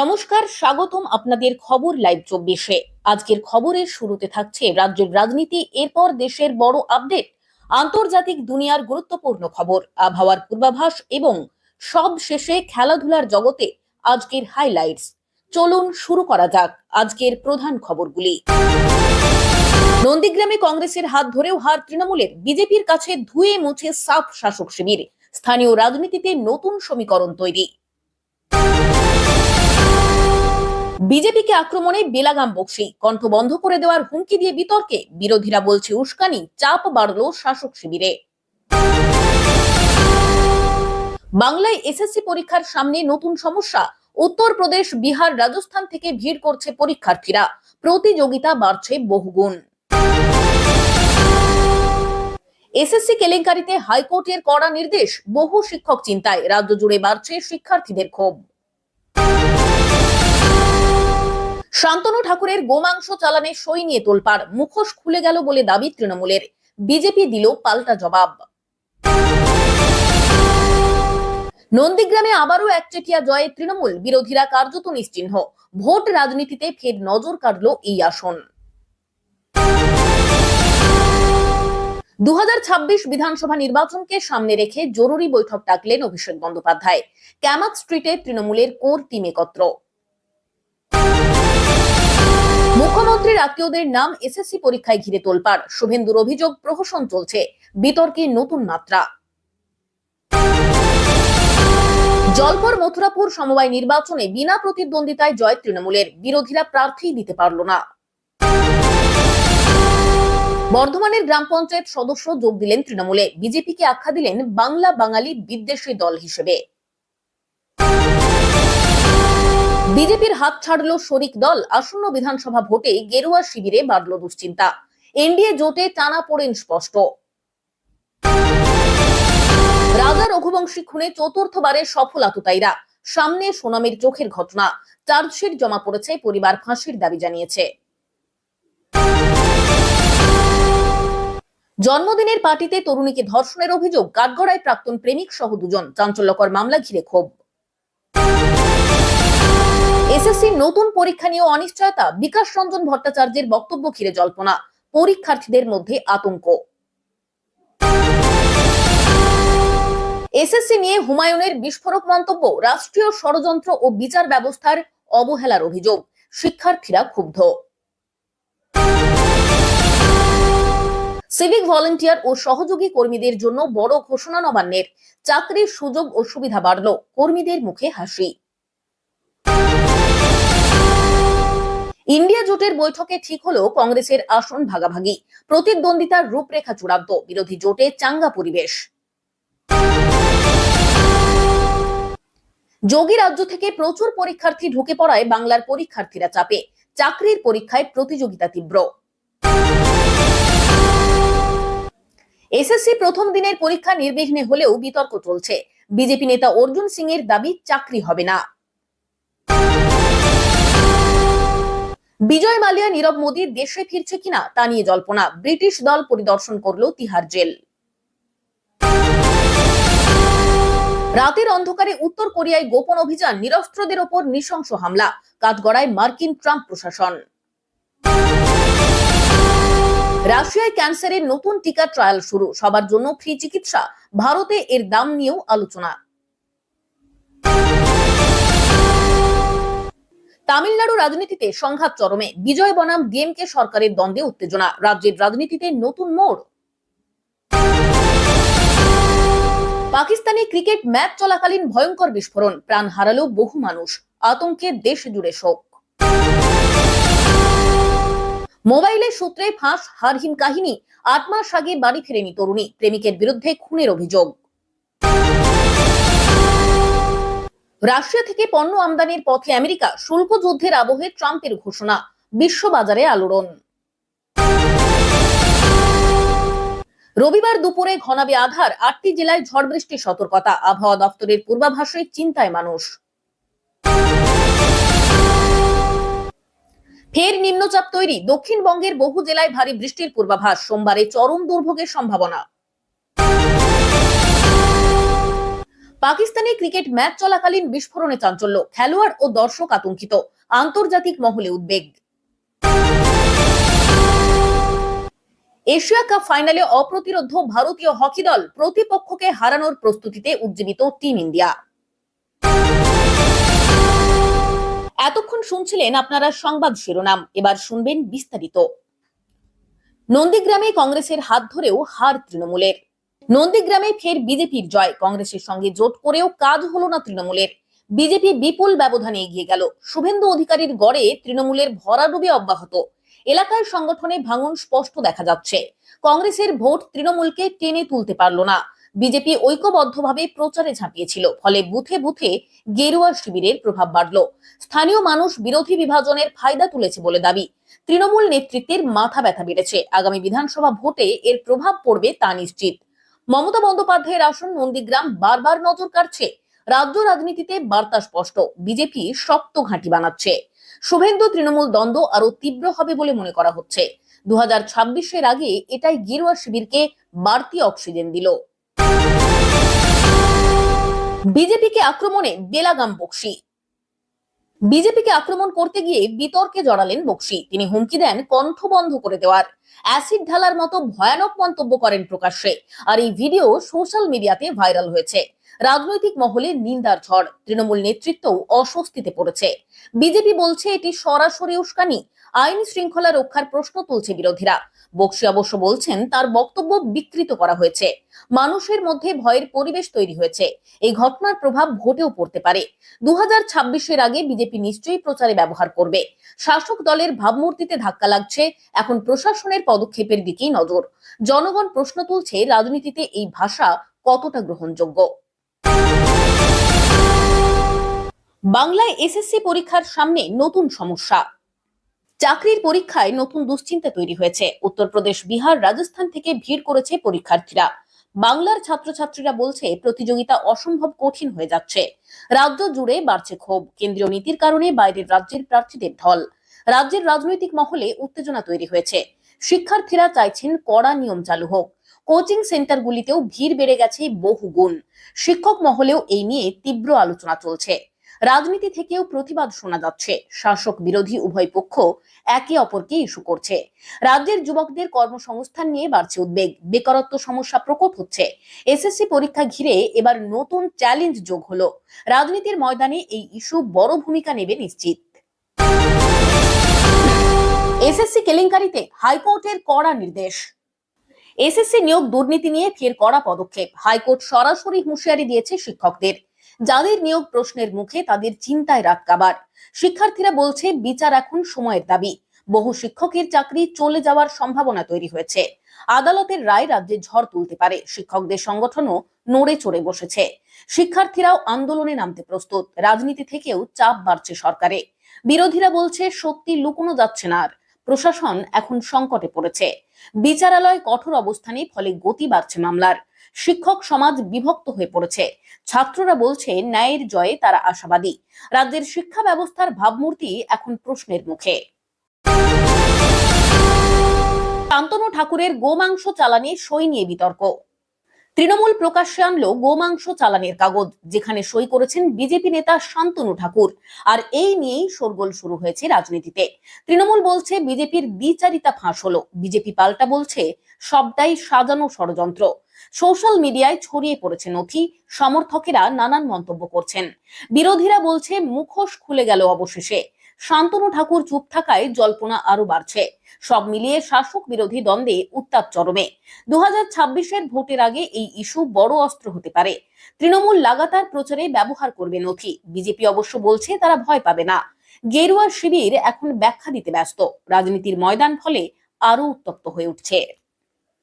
নমস্কার, স্বাগতম আপনাদের খবর লাইভ চব্বিশে। আজকের খবরের শুরুতে থাকছে রাজ্যের রাজনীতি, এরপর দেশের বড় আপডেট, আন্তর্জাতিক দুনিয়ার গুরুত্বপূর্ণ খবর, আবহাওয়ার পূর্বাভাস এবং সব শেষে খেলাধুলার জগতে আজকের হাইলাইটস চলুন শুরু করা যাক আজকের প্রধান খবরগুলি। নন্দীগ্রামে কংগ্রেসের হাত ধরেও হার তৃণমূলের, বিজেপির কাছে ধুয়ে মুছে সাফ শাসক শিবির। স্থানীয় রাজনীতিতে নতুন সমীকরণ তৈরি। বিজেপিকে আক্রমণে বেলাগাম বক্সি কণ্ঠ বন্ধ করে দেওয়ার হুমকি দিয়ে বিতর্কে বিরোধীরা বলছে উস্কানি, চাপ বাড়ল শাসক শিবিরে। বাংলায় এসএসসি পরীক্ষার সামনে নতুন সমস্যা। উত্তরপ্রদেশ, বিহার, রাজস্থান থেকে ভিড় করছে পরীক্ষার্থীরা। প্রতিযোগিতা বাড়ছে বহুগুণ। এসএসসি কেলেঙ্কারিতে হাইকোর্টের কড়া নির্দেশ। বহু শিক্ষক চিন্তায়। রাজ্য জুড়ে বাড়ছে শিক্ষার্থীদের ক্ষোভ। শান্তনু ঠাকুরের গোমাংস চালানে সই নিয়ে তোলপাড়। মুখোশ খুলে গেল বলে দাবি তৃণমূলের। বিজেপি দিল পাল্টা জবাব। নন্দীগ্রামে আবারও একচেটিয়া জয়ে তৃণমূল। বিরোধীরা কার্যত নিশ্চিহ্ন। ভোট রাজনীতিতে ফের নজর কাটল এই আসন। দু হাজার ছাব্বিশ বিধানসভা নির্বাচনকে সামনে রেখে জরুরি বৈঠক ডাকলেন অভিষেক বন্দ্যোপাধ্যায়। ক্যামাত স্ট্রিটে তৃণমূলের কোর টিম একত্র। মুখ্যমন্ত্রীর আত্মীয়দের নাম এসএসসি পরীক্ষায় ঘিরে তোলপাড়। শুভেন্দুর অভিযোগ প্রহসন চলছে। বিতর্কে নতুন মাত্রা। জলপর মথুরাপুর সমবায় নির্বাচনে বিনা প্রতিদ্বন্দ্বিতায় জয় তৃণমূলের। বিরোধীরা প্রার্থী দিতে পারল না। বর্ধমানের গ্রাম পঞ্চায়েত সদস্য যোগ দিলেন তৃণমূলে। বিজেপিকে আখ্যা দিলেন বাংলা বাঙালি বিদ্বেষী দল হিসেবে। বিজেপির হাত ছাড়ল শরিক দল। আসন্ন বিধানসভা ভোটে গেরুয়া শিবিরে বাড়ল দুশ্চিন্তা। এনডিএ জোটে টানা পড়েন স্পষ্ট। রাজা রঘুবংশী খুনে চতুর্থবারে সফল আততায়ীরা সামনে সোনামের চোখের ঘটনা। চার্জশিট জমা পড়েছে, পরিবার ফাঁসির দাবি জানিয়েছে। জন্মদিনের পার্টিতে তরুণীকে ধর্ষণের অভিযোগ। কাঠগড়ায় প্রাক্তন প্রেমিক সহ দুজন। চাঞ্চল্যকর মামলা ঘিরে ক্ষোভ। এসএসসি নতুন পরীক্ষা নিয়ে অনিশ্চয়তা। বিকাশ রঞ্জন ভট্টাচার্যের বক্তব্য ঘিরে জল্পনা। পরীক্ষার্থীদের মধ্যে আতঙ্ক। এসএসসি নিয়ে হুমায়ুনের বিস্ফোরক মন্তব্য, রাষ্ট্রীয় ষড়যন্ত্র ও বিচার ব্যবস্থার অবহেলার অভিযোগ। শিক্ষার্থীরা ক্ষুব্ধ। সিভিক ভলেন্টিয়ার ও সহযোগী কর্মীদের জন্য বড় ঘোষণা নবান্নের। চাকরির সুযোগ ও সুবিধা বাড়ল। কর্মীদের মুখে হাসি। ইন্ডিয়া জোটের বৈঠকে ঠিক হলো কংগ্রেসের আসন ভাগাভাগি। প্রতিদ্বন্দ্বিতার রূপরেখা চূড়ান্ত। বিরোধী জোটে চাঙ্গা পরিবেশ। যোগী রাজ্য থেকে প্রচুর পরীক্ষার্থী ঢুকে পড়ায় বাংলার পরীক্ষার্থীরা চাপে। চাকরির পরীক্ষায় প্রতিযোগিতা তীব্র। এসএসসি প্রথম দিনের পরীক্ষা নির্বিঘ্নে হলেও বিতর্ক চলছে। বিজেপি নেতা অর্জুন সিং এর দাবি, চাকরি হবে না। বিজয় মালিয়া, নীরব মোদী দেশে ফিরছে কিনা তা নিয়ে জল্পনা। ব্রিটিশ দল পরিদর্শন করল তিহার জেল। রাতের অন্ধকারে উত্তর কোরিয়ায় গোপন অভিযান, নিরস্ত্রদের ওপর নৃশংস হামলা, কাঠগড়ায় মার্কিন ট্রাম্প প্রশাসন। রাশিয়ায় ক্যান্সারের নতুন টিকা ট্রায়াল শুরু, সবার জন্য ফ্রি চিকিৎসা, ভারতে এর দাম নিয়েও আলোচনা। তামিলনাড়ু রাজনীতিতে সংঘাত চরমে। বিজয় বনাম ডিএমকে সরকারের দ্বন্দ্বে উত্তেজনা। রাজ্যের রাজনীতিতে নতুন মোড়। পাকিস্তানে ক্রিকেট ম্যাচ চলাকালীন ভয়ঙ্কর বিস্ফোরণ। প্রাণ হারালো বহু মানুষ। আতঙ্কে দেশ জুড়ে শোক। মোবাইলের সূত্রে ফাঁস হারহীন কাহিনী। আট মাস আগে বাড়ি ফেরেনি তরুণী। প্রেমিকের বিরুদ্ধে খুনের অভিযোগ। রাশিয়া থেকে পণ্য আমদানির পথে আমেরিকা শুল্ক যুদ্ধের আবহে ট্রাম্পের ঘোষণা, বিশ্ববাজারে আলোড়ন। রবিবার দুপুরে ঘনাবে আধার, আটটি জেলায় ঝড় বৃষ্টির সতর্কতা, আবহাওয়া দপ্তরের পূর্বাভাসে চিন্তায় মানুষ। ফের নিম্নচাপ তৈরি, দক্ষিণবঙ্গের বহু জেলায় ভারী বৃষ্টির পূর্বাভাস, সোমবারে চরম দুর্ভোগের সম্ভাবনা। পাকিস্তানে ক্রিকেট ম্যাচ চলাকালীন বিস্ফোরণে চাঞ্চল্য, খেলোয়াড় ও দর্শক আতঙ্কিত, আন্তর্জাতিক মহলে উদ্বেগ। এশিয়া কাপ ফাইনালে অপ্রতিরোধ ভারতীয় হকি দল প্রতিপক্ষকে হারানোর প্রস্তুতিতে উজ্জীবিত টিম ইন্ডিয়া। এতক্ষণ শুনছিলেন আপনারা সংবাদ শিরোনাম, এবার শুনবেন বিস্তারিত। নন্দীগ্রামে কংগ্রেসের হাত ধরেও হার তৃণমূলের। নন্দীগ্রামে ফের বিজেপির জয়। কংগ্রেসের সঙ্গে জোট করেও কাজ হলো না তৃণমূলের। বিজেপি বিপুল ব্যবধানে এগিয়ে গেল। শুভেন্দু অধিকারীর গড়ে তৃণমূলের ভরাডুবি অব্যাহত। এলাকায় সংগঠনে ভাঙন স্পষ্ট দেখা যাচ্ছে। কংগ্রেসের ভোট তৃণমূলকে টেনে তুলতে পারল না। বিজেপি ঐক্যবদ্ধভাবে প্রচারে ঝাঁপিয়েছিল, ফলে বুথে বুথে গেরুয়া শিবিরের প্রভাব বাড়ল। স্থানীয় মানুষ বিরোধী বিভাজনের ফায়দা তুলেছে বলে দাবি। তৃণমূল নেতৃত্বের মাথা ব্যথা বেড়েছে। আগামী বিধানসভা ভোটে এর প্রভাব পড়বে তা নিশ্চিত। মমতা বন্দ্যোপাধ্যায়ের আসন নন্দীগ্রাম বারবার নজর কাড়ছে। রাজ্য রাজনীতিতে বার্তা স্পষ্ট, বিজেপি শক্ত ঘাঁটি বানাচ্ছে। শুভেন্দু তৃণমূল দ্বন্দ্ব আরও তীব্র হবে বলে মনে করা হচ্ছে। দু ছাব্বিশের আগে এটাই গেরুয়া শিবিরকে বাড়তি অক্সিজেন দিল। বিজেপিকে আক্রমণে বেলাগাম বক্সি। বিজেপিকে আক্রমণ করতে গিয়ে বিতর্কে জড়ালেন বক্সি। তিনি হুমকি দেন কণ্ঠ বন্ধ করে দেওয়ার। অ্যাসিড ঢালার মতো ভয়ানক মন্তব্য করেন প্রকাশ্যে। আর এই ভিডিও সোশ্যাল মিডিয়াতে ভাইরাল হয়েছে। রাজনৈতিক মহলে নিন্দার ঝড়। তৃণমূল নেতৃত্বও অস্বস্তিতে পড়েছে। বিজেপি বলছে এটি সরাসরি উস্কানি। আইন শৃঙ্খলা রক্ষার প্রশ্ন তুলছে বিরোধীরা। বক্সি অবশ্য বলছেন, তার বক্তব্য বিকৃত করা হয়েছে। মানুষের মধ্যে ভয়ের পরিবেশ তৈরি হয়েছে। এই ঘটনার প্রভাব ভোটেও পড়তে পারে। দু হাজার আগে বিজেপি নিশ্চয়ই প্রচারে ব্যবহার করবে। শাসক দলের ভাবমূর্তিতে ধাক্কা লাগছে, এখন প্রশাসনের পদক্ষেপের দিকেই নজর। জনগণ প্রশ্ন তুলছে, রাজনীতিতে এই ভাষা কতটা গ্রহণযোগ্য? বাংলায় এসএসসি পরীক্ষার সামনে নতুন সমস্যা। চাকরির পরীক্ষায় নতুন দুশ্চিন্তা তৈরি হয়েছে। উত্তরপ্রদেশ, বিহার, রাজস্থান থেকে ভিড় করেছে পরীক্ষার্থীরা। বাংলার ছাত্রছাত্রীরা বলছে, প্রতিযোগিতা অসম্ভব কঠিন হয়ে যাচ্ছে। রাজ্য জুড়ে বাড়ছে ক্ষোভ। কেন্দ্রীয় নীতির কারণে বাইরের রাজ্যের প্রার্থীদের ঢল। রাজ্যের রাজনৈতিক মহলে উত্তেজনা তৈরি হয়েছে। শিক্ষার্থীরা চাইছেন কড়া নিয়ম চালু হোক। কোচিং সেন্টারগুলিতেও ভিড় বেড়ে গেছে বহু গুণ শিক্ষক মহলেও এই নিয়ে তীব্র আলোচনা চলছে। রাজনীতি থেকেও প্রতিবাদ শোনা যাচ্ছে। শাসক বিরোধী উভয় পক্ষ একে অপরকে ইস্যু করছে। রাজ্যের যুবকদের কর্মসংস্থান নিয়ে বাড়ছে উদ্বেগ। বেকারত্ব সমস্যা প্রকট হচ্ছে। এসএসসি পরীক্ষা ঘিরে এবার নতুন চ্যালেঞ্জ যোগ হলো। রাজনীতির ময়দানে এই ইস্যু বড় ভূমিকা নেবে নিশ্চিত। এসএসসি কেলেঙ্কারিতে হাইকোর্টের কড়া নির্দেশ। এসএসসি নিয়োগ দুর্নীতি নিয়ে ফের কড়া পদক্ষেপ। হাইকোর্ট সরাসরি হুঁশিয়ারি দিয়েছে শিক্ষকদের। যাদের নিয়োগ প্রশ্নের মুখে তাদের চিন্তায় রাত কাবার। শিক্ষার্থীরা বলছে, বিচার এখন সময়ের দাবি। বহু শিক্ষকের চাকরি চলে যাওয়ার সম্ভাবনা তৈরি হয়েছে। আদালতের রায় রাজ্যে ঝড় তুলতে পারে। শিক্ষকদের সংগঠনও নড়ে চড়ে বসেছে। শিক্ষার্থীরাও আন্দোলনে নামতে প্রস্তুত। রাজনীতি থেকেও চাপ বাড়ছে সরকারে। বিরোধীরা বলছে শক্তি লুকোনো যাচ্ছে না আর। প্রশাসন এখন সংকটে পড়েছে। বিচারালয় কঠোর অবস্থানে, ফলে গতি বাড়ছে মামলার। শিক্ষক সমাজ বিভক্ত হয়ে পড়েছে। ছাত্ররা বলছে, ন্যায়ের জয়ে তারা আশাবাদী। রাজ্যের শিক্ষা ব্যবস্থার ভাবমূর্তি এখন প্রশ্নের মুখে। শান্তনু ঠাকুরের গোমাংস চালানে সই নিয়ে বিতর্ক। তৃণমূল প্রকাশ্যে আনলো গোমাংস চালানের কাগজ, যেখানে সই করেছেন বিজেপি নেতা শান্তনু ঠাকুর। আর এই নিয়েই শোরগোল শুরু হয়েছে রাজনীতিতে। তৃণমূল বলছে, বিজেপির দ্বিচারিতা ফাঁস হলো। বিজেপি পাল্টা বলছে, সবটাই সাজানো ষড়যন্ত্র। সোশ্যাল মিডিয়ায় ছড়িয়ে পড়েছে নথি, সমর্থকেরা নানান মন্তব্য করছেন। বিরোধীরা বলছে, মুখোশ খুলে গেল অবশেষে। শান্তনু ঠাকুর চুপ থাকায় জল্পনা আরও বাড়ছে। সব মিলিয়ে শাসক বিরোধী দ্বন্দ্বে উত্তাপ চরমে। দু হাজার ভোটের আগে এই ইস্যু বড় অস্ত্র হতে পারে। তৃণমূল লাগাতার প্রচারে ব্যবহার করবে নথি। বিজেপি অবশ্য বলছে, তারা ভয় পাবে না। গেরুয়া শিবির এখন ব্যাখ্যা দিতে ব্যস্ত। রাজনীতির ময়দান ফলে আরও উত্তপ্ত হয়ে উঠছে।